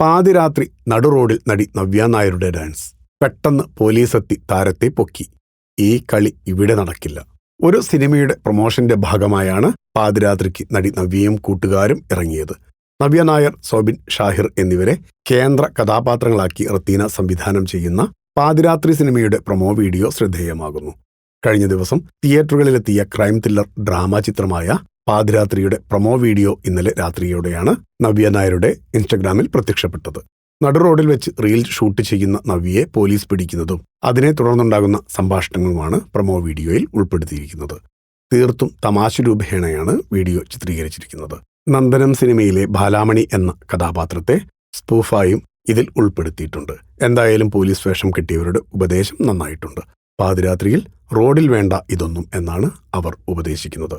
പാതിരാത്രി നടുറോഡിൽ നടി നവ്യ നായരുടെ ഡാൻസ്. പെട്ടെന്ന് പോലീസെത്തി താരത്തെ പൊക്കി. ഈ കളി ഇവിടെ നടക്കില്ല. ഒരു സിനിമയുടെ പ്രൊമോഷന്റെ ഭാഗമായാണ് പാതിരാത്രിക്ക് നടി നവ്യയും കൂട്ടുകാരും ഇറങ്ങിയത്. നവ്യ നായർ സോബിൻ ഷാഹിർ എന്നിവരെ കേന്ദ്ര കഥാപാത്രങ്ങളാക്കി റത്തീന സംവിധാനം ചെയ്യുന്ന പാതിരാത്രി സിനിമയുടെ പ്രൊമോ വീഡിയോ ശ്രദ്ധേയമാകുന്നു. കഴിഞ്ഞ ദിവസം തിയേറ്ററുകളിലെത്തിയ ക്രൈം ത്രില്ലർ ഡ്രാമ ചിത്രമായ പാതിരാത്രിയുടെ പ്രൊമോ വീഡിയോ ഇന്നലെ രാത്രിയോടെയാണ് നവ്യ നായരുടെ ഇൻസ്റ്റഗ്രാമിൽ പ്രത്യക്ഷപ്പെട്ടത്. നടുറോഡിൽ വെച്ച് റീൽ ഷൂട്ട് ചെയ്യുന്ന നവ്യയെ പോലീസ് പിടിക്കുന്നതും അതിനെ തുടർന്നുണ്ടാകുന്ന സംഭാഷണങ്ങളുമാണ് പ്രൊമോ വീഡിയോയിൽ ഉൾപ്പെടുത്തിയിരിക്കുന്നത്. തീർത്തും തമാശ രൂപേണയാണ് വീഡിയോ ചിത്രീകരിച്ചിരിക്കുന്നത്. നന്ദനം സിനിമയിലെ ബാലാമണി എന്ന കഥാപാത്രത്തെ സ്പൂഫായും ഇതിൽ ഉൾപ്പെടുത്തിയിട്ടുണ്ട്. എന്തായാലും പോലീസ് വേഷം കിട്ടിയവരുടെ ഉപദേശം നന്നായിട്ടുണ്ട്. പാതിരാത്രിയിൽ റോഡിൽ വേണ്ട ഇതൊന്നും എന്നാണ് അവർ ഉപദേശിക്കുന്നത്.